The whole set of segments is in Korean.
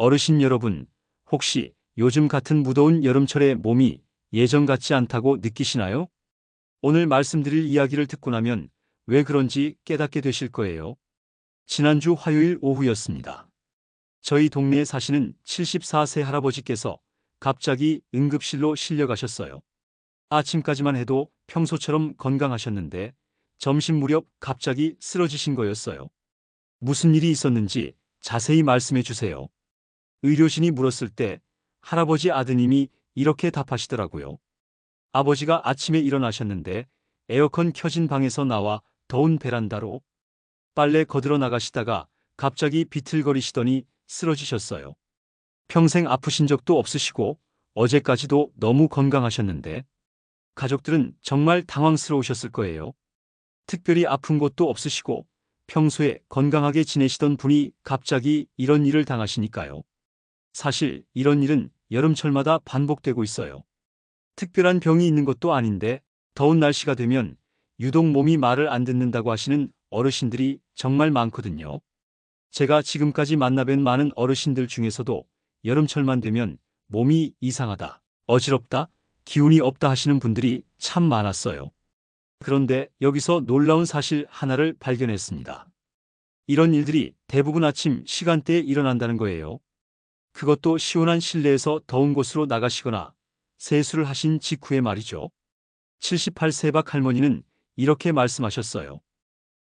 어르신 여러분, 혹시 요즘 같은 무더운 여름철에 몸이 예전 같지 않다고 느끼시나요? 오늘 말씀드릴 이야기를 듣고 나면 왜 그런지 깨닫게 되실 거예요. 지난주 화요일 오후였습니다. 저희 동네에 사시는 74세 할아버지께서 갑자기 응급실로 실려가셨어요. 아침까지만 해도 평소처럼 건강하셨는데 점심 무렵 갑자기 쓰러지신 거였어요. 무슨 일이 있었는지 자세히 말씀해 주세요. 의료진이 물었을 때 할아버지 아드님이 이렇게 답하시더라고요. 아버지가 아침에 일어나셨는데 에어컨 켜진 방에서 나와 더운 베란다로 빨래 거들어 나가시다가 갑자기 비틀거리시더니 쓰러지셨어요. 평생 아프신 적도 없으시고 어제까지도 너무 건강하셨는데 가족들은 정말 당황스러우셨을 거예요. 특별히 아픈 곳도 없으시고 평소에 건강하게 지내시던 분이 갑자기 이런 일을 당하시니까요. 사실 이런 일은 여름철마다 반복되고 있어요. 특별한 병이 있는 것도 아닌데 더운 날씨가 되면 유독 몸이 말을 안 듣는다고 하시는 어르신들이 정말 많거든요. 제가 지금까지 만나뵌 많은 어르신들 중에서도 여름철만 되면 몸이 이상하다, 어지럽다, 기운이 없다 하시는 분들이 참 많았어요. 그런데 여기서 놀라운 사실 하나를 발견했습니다. 이런 일들이 대부분 아침 시간대에 일어난다는 거예요. 그것도 시원한 실내에서 더운 곳으로 나가시거나 세수를 하신 직후에 말이죠. 78세박 할머니는 이렇게 말씀하셨어요.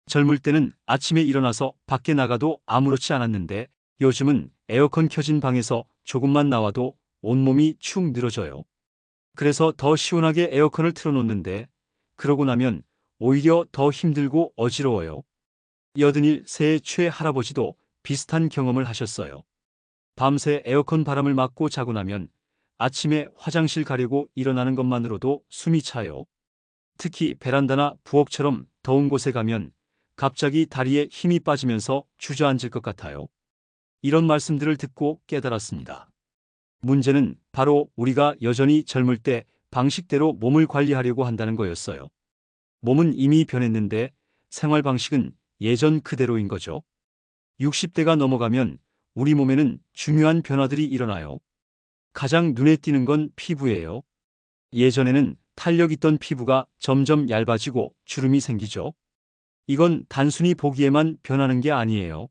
젊을 때는 아침에 일어나서 밖에 나가도 아무렇지 않았는데 요즘은 에어컨 켜진 방에서 조금만 나와도 온몸이 축 늘어져요. 그래서 더 시원하게 에어컨을 틀어놓는데 그러고 나면 오히려 더 힘들고 어지러워요. 여든일 새의 최 할아버지도 비슷한 경험을 하셨어요. 밤새 에어컨 바람을 맞고 자고 나면 아침에 화장실 가려고 일어나는 것만으로도 숨이 차요. 특히 베란다나 부엌처럼 더운 곳에 가면 갑자기 다리에 힘이 빠지면서 주저앉을 것 같아요. 이런 말씀들을 듣고 깨달았습니다. 문제는 바로 우리가 여전히 젊을 때 방식대로 몸을 관리하려고 한다는 거였어요. 몸은 이미 변했는데 생활 방식은 예전 그대로인 거죠. 60대가 넘어가면 우리 몸에는 중요한 변화들이 일어나요. 가장 눈에 띄는 건 피부예요. 예전에는 탄력 있던 피부가 점점 얇아지고 주름이 생기죠. 이건 단순히 보기에만 변하는 게 아니에요.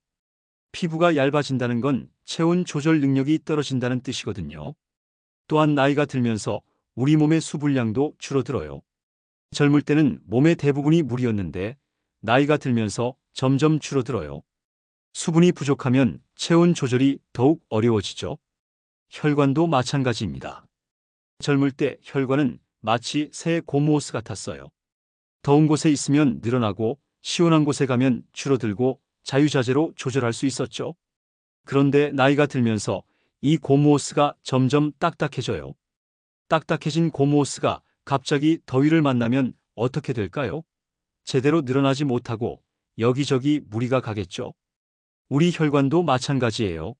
피부가 얇아진다는 건 체온 조절 능력이 떨어진다는 뜻이거든요. 또한 나이가 들면서 우리 몸의 수분량도 줄어들어요. 젊을 때는 몸의 대부분이 물이었는데 나이가 들면서 점점 줄어들어요. 수분이 부족하면 체온 조절이 더욱 어려워지죠. 혈관도 마찬가지입니다. 젊을 때 혈관은 마치 새 고무호스 같았어요. 더운 곳에 있으면 늘어나고 시원한 곳에 가면 줄어들고 자유자재로 조절할 수 있었죠. 그런데 나이가 들면서 이 고무호스가 점점 딱딱해져요. 딱딱해진 고무호스가 갑자기 더위를 만나면 어떻게 될까요? 제대로 늘어나지 못하고 여기저기 무리가 가겠죠. 우리 혈관도 마찬가지예요.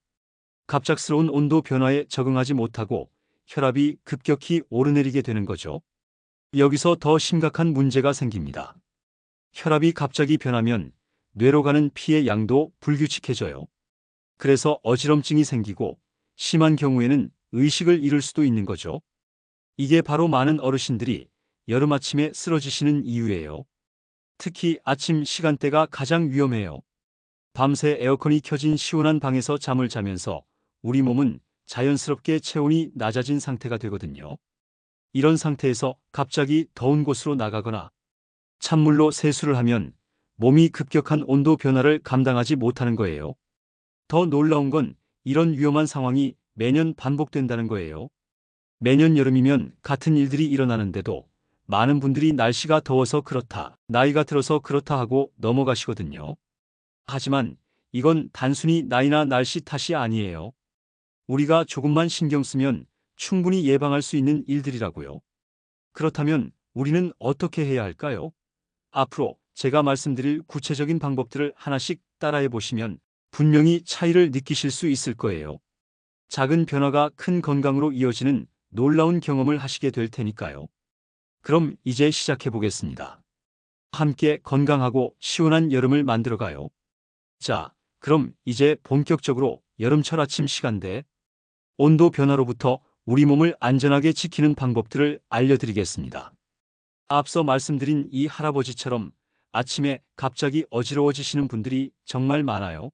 갑작스러운 온도 변화에 적응하지 못하고 혈압이 급격히 오르내리게 되는 거죠. 여기서 더 심각한 문제가 생깁니다. 혈압이 갑자기 변하면 뇌로 가는 피의 양도 불규칙해져요. 그래서 어지럼증이 생기고 심한 경우에는 의식을 잃을 수도 있는 거죠. 이게 바로 많은 어르신들이 여름 아침에 쓰러지시는 이유예요. 특히 아침 시간대가 가장 위험해요. 밤새 에어컨이 켜진 시원한 방에서 잠을 자면서 우리 몸은 자연스럽게 체온이 낮아진 상태가 되거든요. 이런 상태에서 갑자기 더운 곳으로 나가거나 찬물로 세수를 하면 몸이 급격한 온도 변화를 감당하지 못하는 거예요. 더 놀라운 건 이런 위험한 상황이 매년 반복된다는 거예요. 매년 여름이면 같은 일들이 일어나는데도 많은 분들이 날씨가 더워서 그렇다, 나이가 들어서 그렇다 하고 넘어가시거든요. 하지만 이건 단순히 나이나 날씨 탓이 아니에요. 우리가 조금만 신경 쓰면 충분히 예방할 수 있는 일들이라고요. 그렇다면 우리는 어떻게 해야 할까요? 앞으로 제가 말씀드릴 구체적인 방법들을 하나씩 따라해 보시면 분명히 차이를 느끼실 수 있을 거예요. 작은 변화가 큰 건강으로 이어지는 놀라운 경험을 하시게 될 테니까요. 그럼 이제 시작해 보겠습니다. 함께 건강하고 시원한 여름을 만들어가요. 자, 그럼 이제 본격적으로 여름철 아침 시간대 온도 변화로부터 우리 몸을 안전하게 지키는 방법들을 알려드리겠습니다. 앞서 말씀드린 이 할아버지처럼 아침에 갑자기 어지러워지시는 분들이 정말 많아요.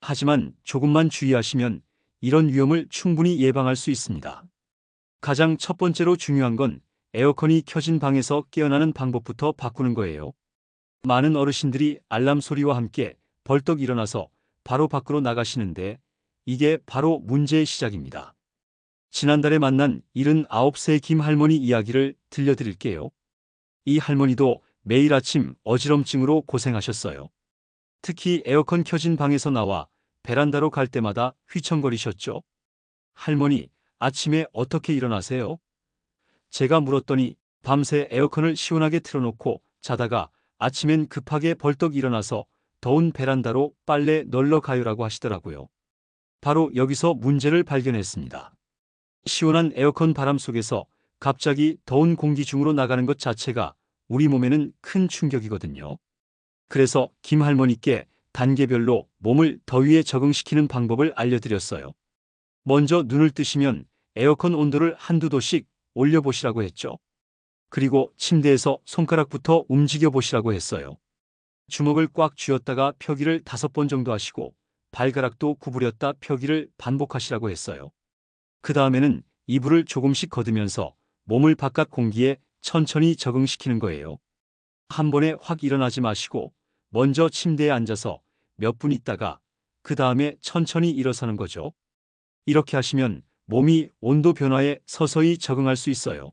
하지만 조금만 주의하시면 이런 위험을 충분히 예방할 수 있습니다. 가장 첫 번째로 중요한 건 에어컨이 켜진 방에서 깨어나는 방법부터 바꾸는 거예요. 많은 어르신들이 알람 소리와 함께 벌떡 일어나서 바로 밖으로 나가시는데 이게 바로 문제의 시작입니다. 지난달에 만난 79세 김 할머니 이야기를 들려드릴게요. 이 할머니도 매일 아침 어지럼증으로 고생하셨어요. 특히 에어컨 켜진 방에서 나와 베란다로 갈 때마다 휘청거리셨죠. 할머니, 아침에 어떻게 일어나세요? 제가 물었더니 밤새 에어컨을 시원하게 틀어놓고 자다가 아침엔 급하게 벌떡 일어나서 더운 베란다로 빨래 널러 가요라고 하시더라고요. 바로 여기서 문제를 발견했습니다. 시원한 에어컨 바람 속에서 갑자기 더운 공기 중으로 나가는 것 자체가 우리 몸에는 큰 충격이거든요. 그래서 김 할머니께 단계별로 몸을 더위에 적응시키는 방법을 알려드렸어요. 먼저 눈을 뜨시면 에어컨 온도를 한두 도씩 올려보시라고 했죠. 그리고 침대에서 손가락부터 움직여 보시라고 했어요. 주먹을 꽉 쥐었다가 펴기를 다섯 번 정도 하시고 발가락도 구부렸다 펴기를 반복하시라고 했어요. 그 다음에는 이불을 조금씩 걷으면서 몸을 바깥 공기에 천천히 적응시키는 거예요. 한 번에 확 일어나지 마시고 먼저 침대에 앉아서 몇 분 있다가 그 다음에 천천히 일어서는 거죠. 이렇게 하시면 몸이 온도 변화에 서서히 적응할 수 있어요.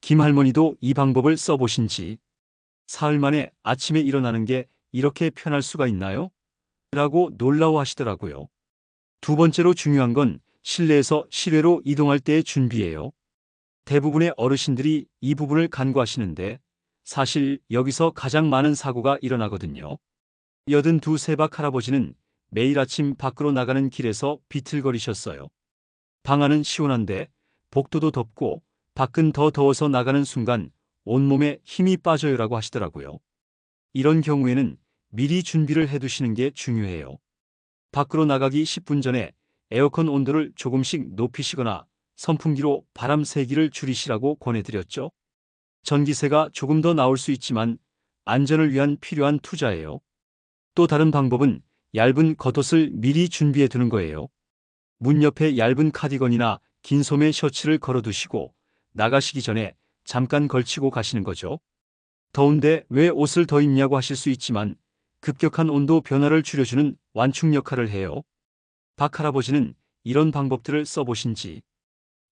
김 할머니도 이 방법을 써보신 지 사흘 만에 아침에 일어나는 게 이렇게 편할 수가 있나요? 라고 놀라워하시더라고요. 두 번째로 중요한 건 실내에서 실외로 이동할 때의 준비예요. 대부분의 어르신들이 이 부분을 간과하시는데 사실 여기서 가장 많은 사고가 일어나거든요. 여든 두 세박 할아버지는 매일 아침 밖으로 나가는 길에서 비틀거리셨어요. 방 안은 시원한데 복도도 덥고 밖은 더 더워서 나가는 순간 온몸에 힘이 빠져요라고 하시더라고요. 이런 경우에는 미리 준비를 해두시는 게 중요해요. 밖으로 나가기 10분 전에 에어컨 온도를 조금씩 높이시거나 선풍기로 바람 세기를 줄이시라고 권해드렸죠. 전기세가 조금 더 나올 수 있지만 안전을 위한 필요한 투자예요. 또 다른 방법은 얇은 겉옷을 미리 준비해 두는 거예요. 문 옆에 얇은 카디건이나 긴 소매 셔츠를 걸어두시고 나가시기 전에 잠깐 걸치고 가시는 거죠. 더운데 왜 옷을 더 입냐고 하실 수 있지만 급격한 온도 변화를 줄여주는 완충 역할을 해요. 박 할아버지는 이런 방법들을 써보신 지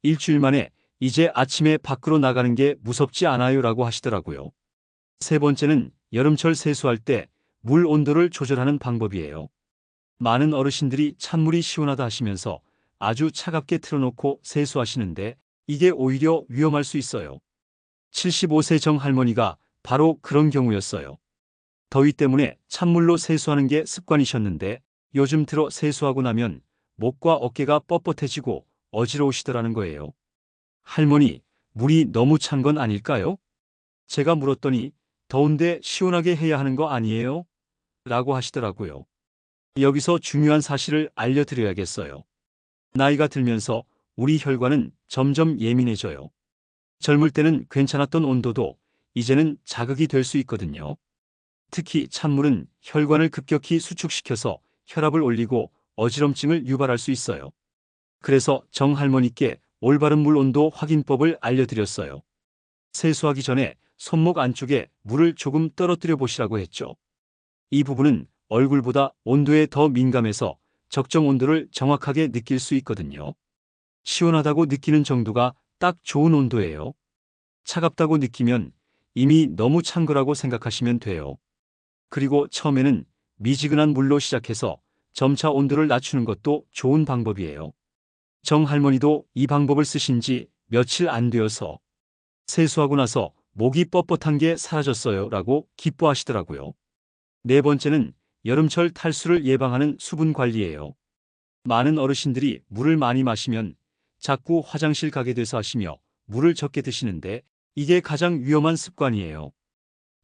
일주일 만에 이제 아침에 밖으로 나가는 게 무섭지 않아요 라고 하시더라고요. 세 번째는 여름철 세수할 때 물 온도를 조절하는 방법이에요. 많은 어르신들이 찬물이 시원하다 하시면서 아주 차갑게 틀어놓고 세수하시는데 이게 오히려 위험할 수 있어요. 75세 정 할머니가 바로 그런 경우였어요. 더위 때문에 찬물로 세수하는 게 습관이셨는데 요즘 들어 세수하고 나면 목과 어깨가 뻣뻣해지고 어지러우시더라는 거예요. 할머니, 물이 너무 찬 건 아닐까요? 제가 물었더니 더운데 시원하게 해야 하는 거 아니에요? 라고 하시더라고요. 여기서 중요한 사실을 알려드려야겠어요. 나이가 들면서 우리 혈관은 점점 예민해져요. 젊을 때는 괜찮았던 온도도 이제는 자극이 될 수 있거든요. 특히 찬물은 혈관을 급격히 수축시켜서 혈압을 올리고 어지럼증을 유발할 수 있어요. 그래서 정 할머니께 올바른 물 온도 확인법을 알려드렸어요. 세수하기 전에 손목 안쪽에 물을 조금 떨어뜨려 보시라고 했죠. 이 부분은 얼굴보다 온도에 더 민감해서 적정 온도를 정확하게 느낄 수 있거든요. 시원하다고 느끼는 정도가 딱 좋은 온도예요. 차갑다고 느끼면 이미 너무 찬 거라고 생각하시면 돼요. 그리고 처음에는 미지근한 물로 시작해서 점차 온도를 낮추는 것도 좋은 방법이에요. 정 할머니도 이 방법을 쓰신 지 며칠 안 되어서 세수하고 나서 목이 뻣뻣한 게 사라졌어요 라고 기뻐하시더라고요. 네 번째는 여름철 탈수를 예방하는 수분 관리예요. 많은 어르신들이 물을 많이 마시면 자꾸 화장실 가게 돼서 하시며 물을 적게 드시는데 이게 가장 위험한 습관이에요.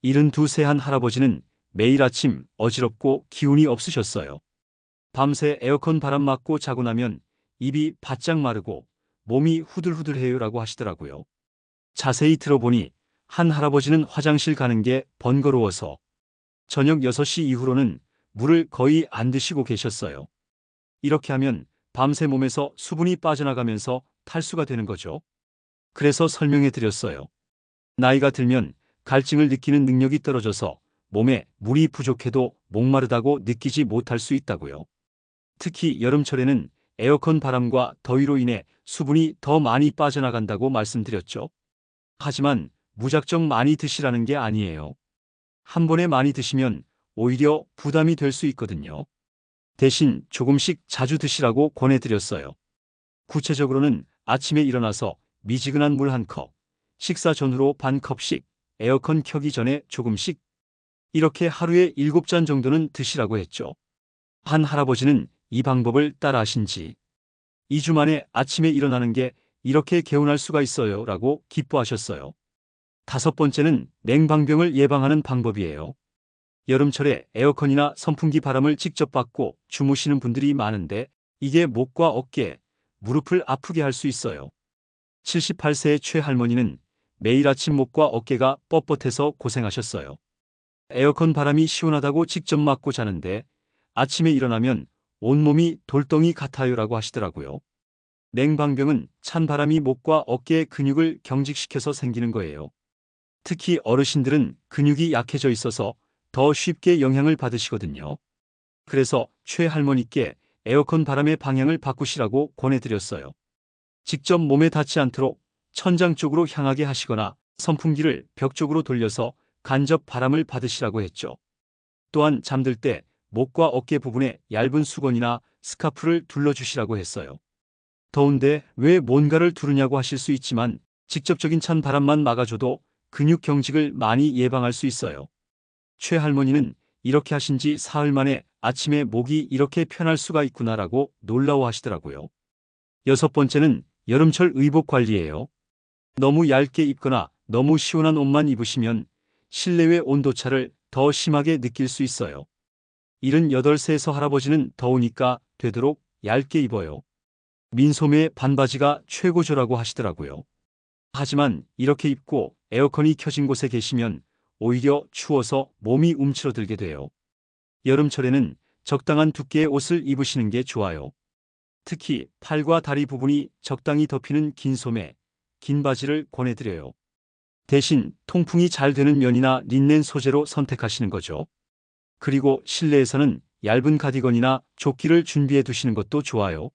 72세 한 할아버지는 매일 아침 어지럽고 기운이 없으셨어요. 밤새 에어컨 바람 맞고 자고 나면 입이 바짝 마르고 몸이 후들후들해요라고 하시더라고요. 자세히 들어보니 한 할아버지는 화장실 가는 게 번거로워서 저녁 6시 이후로는 물을 거의 안 드시고 계셨어요. 이렇게 하면 밤새 몸에서 수분이 빠져나가면서 탈수가 되는 거죠. 그래서 설명해 드렸어요. 나이가 들면 갈증을 느끼는 능력이 떨어져서 몸에 물이 부족해도 목마르다고 느끼지 못할 수 있다고요. 특히 여름철에는 에어컨 바람과 더위로 인해 수분이 더 많이 빠져나간다고 말씀드렸죠. 하지만 무작정 많이 드시라는 게 아니에요. 한 번에 많이 드시면 오히려 부담이 될 수 있거든요. 대신 조금씩 자주 드시라고 권해드렸어요. 구체적으로는 아침에 일어나서 미지근한 물 한 컵, 식사 전후로 반 컵씩, 에어컨 켜기 전에 조금씩, 이렇게 하루에 7잔 정도는 드시라고 했죠. 한 할아버지는 이 방법을 따라 하신 지 2주 만에 아침에 일어나는 게 이렇게 개운할 수가 있어요 라고 기뻐하셨어요. 다섯 번째는 냉방병을 예방하는 방법이에요. 여름철에 에어컨이나 선풍기 바람을 직접 받고 주무시는 분들이 많은데 이게 목과 어깨, 무릎을 아프게 할 수 있어요. 78세의 최 할머니는 매일 아침 목과 어깨가 뻣뻣해서 고생하셨어요. 에어컨 바람이 시원하다고 직접 맞고 자는데 아침에 일어나면 온몸이 돌덩이 같아요라고 하시더라고요. 냉방병은 찬 바람이 목과 어깨의 근육을 경직시켜서 생기는 거예요. 특히 어르신들은 근육이 약해져 있어서 더 쉽게 영향을 받으시거든요. 그래서 최할머니께 에어컨 바람의 방향을 바꾸시라고 권해드렸어요. 직접 몸에 닿지 않도록 천장 쪽으로 향하게 하시거나 선풍기를 벽 쪽으로 돌려서 간접 바람을 받으시라고 했죠. 또한 잠들 때 목과 어깨 부분에 얇은 수건이나 스카프를 둘러주시라고 했어요. 더운데 왜 뭔가를 두르냐고 하실 수 있지만 직접적인 찬 바람만 막아줘도 근육 경직을 많이 예방할 수 있어요. 최 할머니는 이렇게 하신 지 사흘 만에 아침에 목이 이렇게 편할 수가 있구나라고 놀라워 하시더라고요. 여섯 번째는 여름철 의복 관리예요. 너무 얇게 입거나 너무 시원한 옷만 입으시면 실내외 온도차를 더 심하게 느낄 수 있어요. 78세에서 할아버지는 더우니까 되도록 얇게 입어요. 민소매의 반바지가 최고조라고 하시더라고요. 하지만 이렇게 입고 에어컨이 켜진 곳에 계시면 오히려 추워서 몸이 움츠러들게 돼요. 여름철에는 적당한 두께의 옷을 입으시는 게 좋아요. 특히 팔과 다리 부분이 적당히 덮이는 긴 소매, 긴 바지를 권해드려요. 대신 통풍이 잘 되는 면이나 린넨 소재로 선택하시는 거죠. 그리고 실내에서는 얇은 가디건이나 조끼를 준비해 두시는 것도 좋아요.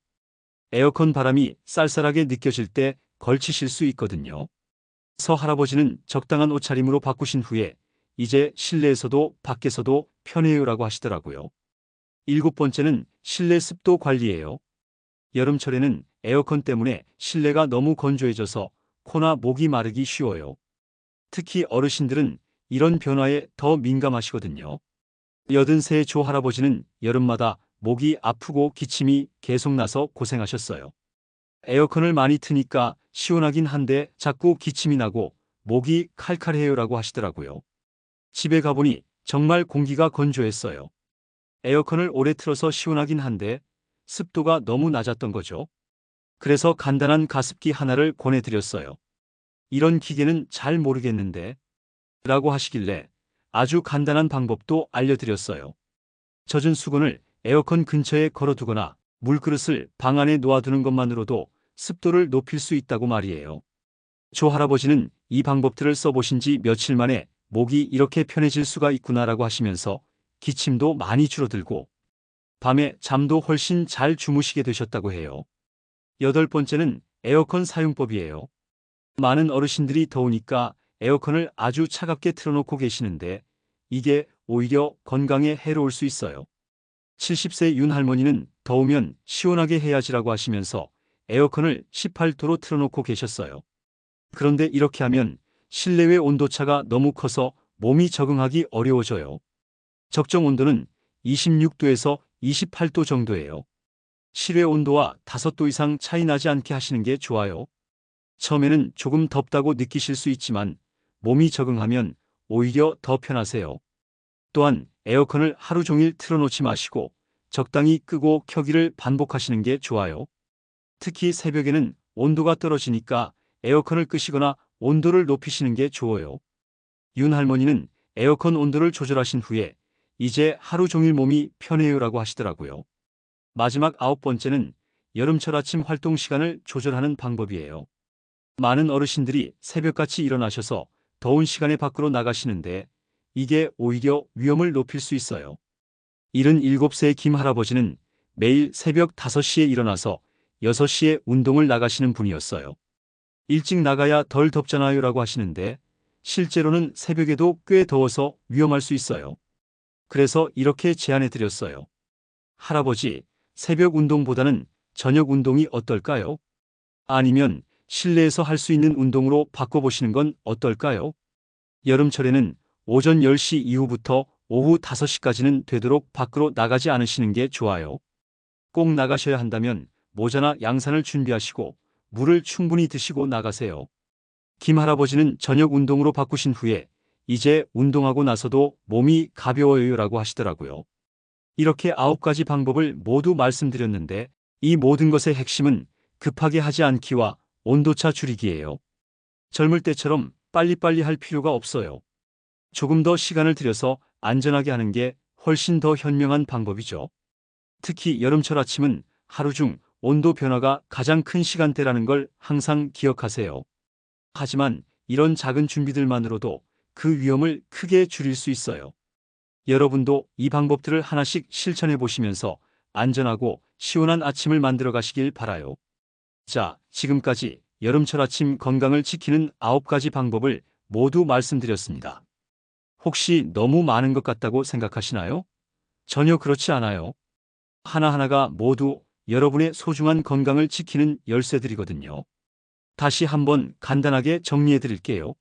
에어컨 바람이 쌀쌀하게 느껴질 때 걸치실 수 있거든요. 서 할아버지는 적당한 옷차림으로 바꾸신 후에 이제 실내에서도 밖에서도 편해요라고 하시더라고요. 일곱 번째는 실내 습도 관리예요. 여름철에는 에어컨 때문에 실내가 너무 건조해져서 코나 목이 마르기 쉬워요. 특히 어르신들은 이런 변화에 더 민감하시거든요. 여든 세의 조 할아버지는 여름마다 목이 아프고 기침이 계속 나서 고생하셨어요. 에어컨을 많이 트니까 시원하긴 한데 자꾸 기침이 나고 목이 칼칼해요라고 하시더라고요. 집에 가보니 정말 공기가 건조했어요. 에어컨을 오래 틀어서 시원하긴 한데 습도가 너무 낮았던 거죠. 그래서 간단한 가습기 하나를 권해드렸어요. 이런 기계는 잘 모르겠는데 라고 하시길래 아주 간단한 방법도 알려드렸어요. 젖은 수건을 에어컨 근처에 걸어두거나 물그릇을 방 안에 놓아두는 것만으로도 습도를 높일 수 있다고 말이에요. 조 할아버지는 이 방법들을 써보신 지 며칠 만에 목이 이렇게 편해질 수가 있구나라고 하시면서 기침도 많이 줄어들고 밤에 잠도 훨씬 잘 주무시게 되셨다고 해요. 여덟 번째는 에어컨 사용법이에요. 많은 어르신들이 더우니까 에어컨을 아주 차갑게 틀어놓고 계시는데 이게 오히려 건강에 해로울 수 있어요. 70세 윤 할머니는 더우면 시원하게 해야지라고 하시면서 에어컨을 18도로 틀어놓고 계셨어요. 그런데 이렇게 하면 실내외 온도차가 너무 커서 몸이 적응하기 어려워져요. 적정 온도는 26도에서 28도 정도예요. 실외 온도와 5도 이상 차이 나지 않게 하시는 게 좋아요. 처음에는 조금 덥다고 느끼실 수 있지만 몸이 적응하면 오히려 더 편하세요. 또한 에어컨을 하루 종일 틀어놓지 마시고 적당히 끄고 켜기를 반복하시는 게 좋아요. 특히 새벽에는 온도가 떨어지니까 에어컨을 끄시거나 온도를 높이시는 게 좋아요. 윤 할머니는 에어컨 온도를 조절하신 후에 이제 하루 종일 몸이 편해요라고 하시더라고요. 마지막 아홉 번째는 여름철 아침 활동 시간을 조절하는 방법이에요. 많은 어르신들이 새벽같이 일어나셔서 더운 시간에 밖으로 나가시는데 이게 오히려 위험을 높일 수 있어요. 77세의 김 할아버지는 매일 새벽 5시에 일어나서 6시에 운동을 나가시는 분이었어요. 일찍 나가야 덜 덥잖아요 라고 하시는데 실제로는 새벽에도 꽤 더워서 위험할 수 있어요. 그래서 이렇게 제안해 드렸어요. 할아버지, 새벽 운동보다는 저녁 운동이 어떨까요? 아니면 실내에서 할 수 있는 운동으로 바꿔보시는 건 어떨까요? 여름철에는 오전 10시 이후부터 오후 5시까지는 되도록 밖으로 나가지 않으시는 게 좋아요. 꼭 나가셔야 한다면 모자나 양산을 준비하시고 물을 충분히 드시고 나가세요. 김 할아버지는 저녁 운동으로 바꾸신 후에 이제 운동하고 나서도 몸이 가벼워요 라고 하시더라고요. 이렇게 아홉 가지 방법을 모두 말씀드렸는데 이 모든 것의 핵심은 급하게 하지 않기와 온도차 줄이기예요. 젊을 때처럼 빨리빨리 할 필요가 없어요. 조금 더 시간을 들여서 안전하게 하는 게 훨씬 더 현명한 방법이죠. 특히 여름철 아침은 하루 중 온도 변화가 가장 큰 시간대라는 걸 항상 기억하세요. 하지만 이런 작은 준비들만으로도 그 위험을 크게 줄일 수 있어요. 여러분도 이 방법들을 하나씩 실천해 보시면서 안전하고 시원한 아침을 만들어 가시길 바라요. 자, 지금까지 여름철 아침 건강을 지키는 9가지 방법을 모두 말씀드렸습니다. 혹시 너무 많은 것 같다고 생각하시나요? 전혀 그렇지 않아요. 하나하나가 모두 여러분의 소중한 건강을 지키는 열쇠들이거든요. 다시 한번 간단하게 정리해 드릴게요.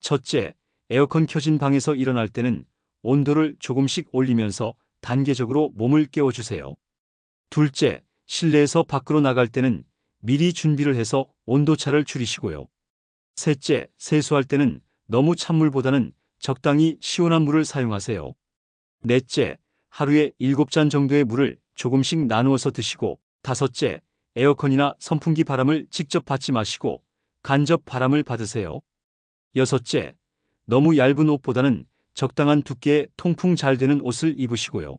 첫째, 에어컨 켜진 방에서 일어날 때는 온도를 조금씩 올리면서 단계적으로 몸을 깨워주세요. 둘째, 실내에서 밖으로 나갈 때는 미리 준비를 해서 온도차를 줄이시고요. 셋째, 세수할 때는 너무 찬물보다는 적당히 시원한 물을 사용하세요. 넷째, 하루에 7잔 정도의 물을 조금씩 나누어서 드시고 다섯째, 에어컨이나 선풍기 바람을 직접 받지 마시고 간접 바람을 받으세요. 여섯째, 너무 얇은 옷보다는 적당한 두께의 통풍 잘 되는 옷을 입으시고요.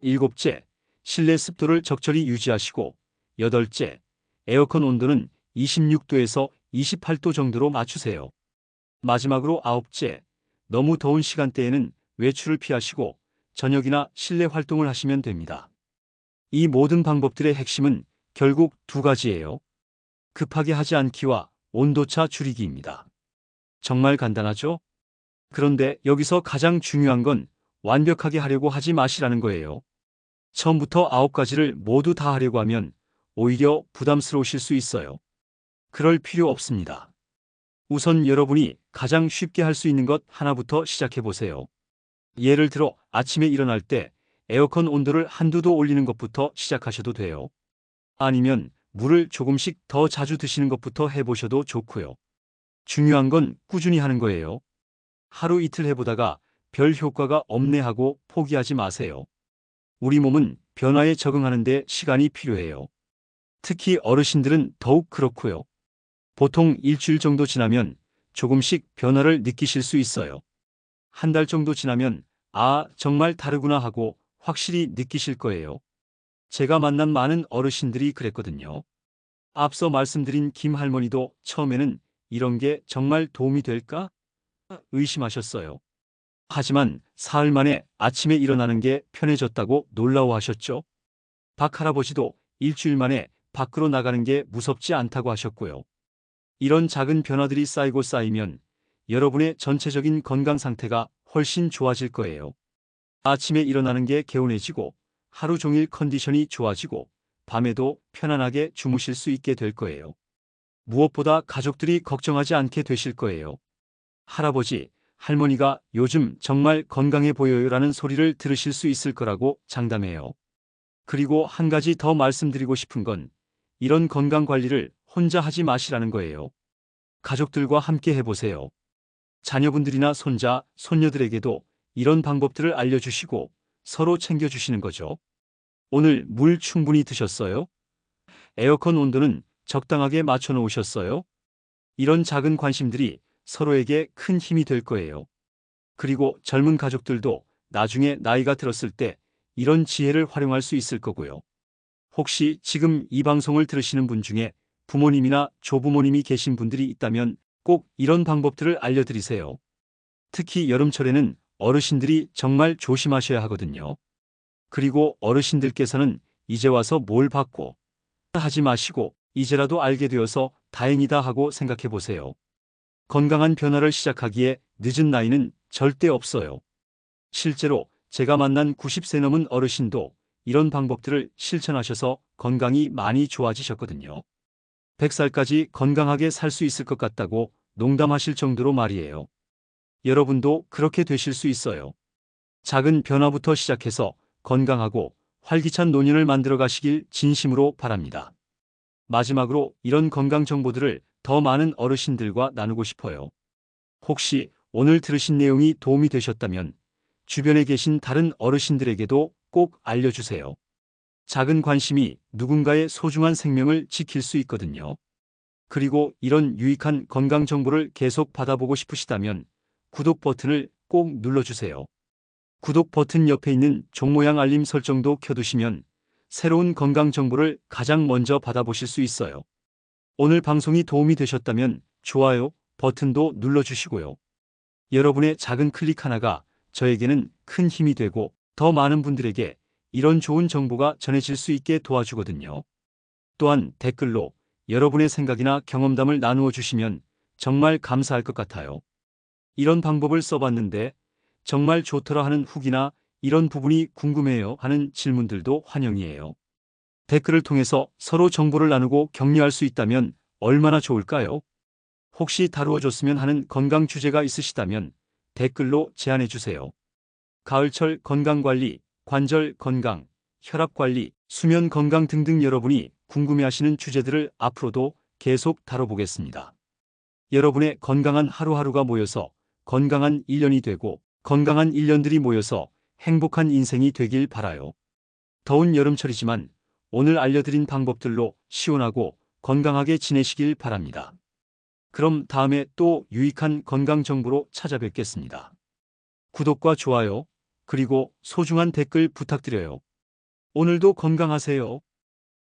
일곱째, 실내 습도를 적절히 유지하시고 여덟째, 에어컨 온도는 26도에서 28도 정도로 맞추세요. 마지막으로 아홉째, 너무 더운 시간대에는 외출을 피하시고 저녁이나 실내 활동을 하시면 됩니다. 이 모든 방법들의 핵심은 결국 두 가지예요. 급하게 하지 않기와 온도차 줄이기입니다. 정말 간단하죠? 그런데 여기서 가장 중요한 건 완벽하게 하려고 하지 마시라는 거예요. 처음부터 아홉 가지를 모두 다 하려고 하면 오히려 부담스러우실 수 있어요. 그럴 필요 없습니다. 우선 여러분이 가장 쉽게 할 수 있는 것 하나부터 시작해 보세요. 예를 들어 아침에 일어날 때 에어컨 온도를 한두 도 올리는 것부터 시작하셔도 돼요. 아니면 물을 조금씩 더 자주 드시는 것부터 해보셔도 좋고요. 중요한 건 꾸준히 하는 거예요. 하루 이틀 해보다가 별 효과가 없네 하고 포기하지 마세요. 우리 몸은 변화에 적응하는 데 시간이 필요해요. 특히 어르신들은 더욱 그렇고요. 보통 일주일 정도 지나면 조금씩 변화를 느끼실 수 있어요. 한 달 정도 지나면 아, 정말 다르구나 하고 확실히 느끼실 거예요. 제가 만난 많은 어르신들이 그랬거든요. 앞서 말씀드린 김 할머니도 처음에는 이런 게 정말 도움이 될까? 의심하셨어요. 하지만 사흘 만에 아침에 일어나는 게 편해졌다고 놀라워하셨죠. 박 할아버지도 일주일 만에 밖으로 나가는 게 무섭지 않다고 하셨고요. 이런 작은 변화들이 쌓이고 쌓이면 여러분의 전체적인 건강 상태가 훨씬 좋아질 거예요. 아침에 일어나는 게 개운해지고 하루 종일 컨디션이 좋아지고 밤에도 편안하게 주무실 수 있게 될 거예요. 무엇보다 가족들이 걱정하지 않게 되실 거예요. 할아버지, 할머니가 요즘 정말 건강해 보여요 라는 소리를 들으실 수 있을 거라고 장담해요. 그리고 한 가지 더 말씀드리고 싶은 건 이런 건강 관리를 혼자 하지 마시라는 거예요. 가족들과 함께 해보세요. 자녀분들이나 손자, 손녀들에게도 이런 방법들을 알려주시고 서로 챙겨주시는 거죠. 오늘 물 충분히 드셨어요? 에어컨 온도는 적당하게 맞춰 놓으셨어요? 이런 작은 관심들이 서로에게 큰 힘이 될 거예요. 그리고 젊은 가족들도 나중에 나이가 들었을 때 이런 지혜를 활용할 수 있을 거고요. 혹시 지금 이 방송을 들으시는 분 중에 부모님이나 조부모님이 계신 분들이 있다면 꼭 이런 방법들을 알려드리세요. 특히 여름철에는 어르신들이 정말 조심하셔야 하거든요. 그리고 어르신들께서는 이제 와서 뭘 받고 하지 마시고 이제라도 알게 되어서 다행이다 하고 생각해 보세요. 건강한 변화를 시작하기에 늦은 나이는 절대 없어요. 실제로 제가 만난 90세 넘은 어르신도 이런 방법들을 실천하셔서 건강이 많이 좋아지셨거든요. 100살까지 건강하게 살 수 있을 것 같다고 농담하실 정도로 말이에요. 여러분도 그렇게 되실 수 있어요. 작은 변화부터 시작해서 건강하고 활기찬 노년을 만들어 가시길 진심으로 바랍니다. 마지막으로 이런 건강 정보들을 더 많은 어르신들과 나누고 싶어요. 혹시 오늘 들으신 내용이 도움이 되셨다면 주변에 계신 다른 어르신들에게도 꼭 알려주세요. 작은 관심이 누군가의 소중한 생명을 지킬 수 있거든요. 그리고 이런 유익한 건강 정보를 계속 받아보고 싶으시다면 구독 버튼을 꼭 눌러주세요. 구독 버튼 옆에 있는 종 모양 알림 설정도 켜두시면 새로운 건강 정보를 가장 먼저 받아보실 수 있어요. 오늘 방송이 도움이 되셨다면 좋아요 버튼도 눌러주시고요. 여러분의 작은 클릭 하나가 저에게는 큰 힘이 되고 더 많은 분들에게 이런 좋은 정보가 전해질 수 있게 도와주거든요. 또한 댓글로 여러분의 생각이나 경험담을 나누어 주시면 정말 감사할 것 같아요. 이런 방법을 써봤는데 정말 좋더라 하는 후기나 이런 부분이 궁금해요 하는 질문들도 환영이에요. 댓글을 통해서 서로 정보를 나누고 격려할 수 있다면 얼마나 좋을까요? 혹시 다루어줬으면 하는 건강 주제가 있으시다면 댓글로 제안해 주세요. 가을철 건강관리, 관절 건강, 혈압 관리, 수면 건강 등등 여러분이 궁금해하시는 주제들을 앞으로도 계속 다뤄보겠습니다. 여러분의 건강한 하루하루가 모여서 건강한 1년이 되고 건강한 1년들이 모여서 행복한 인생이 되길 바라요. 더운 여름철이지만 오늘 알려드린 방법들로 시원하고 건강하게 지내시길 바랍니다. 그럼 다음에 또 유익한 건강 정보로 찾아뵙겠습니다. 구독과 좋아요, 그리고 소중한 댓글 부탁드려요. 오늘도 건강하세요.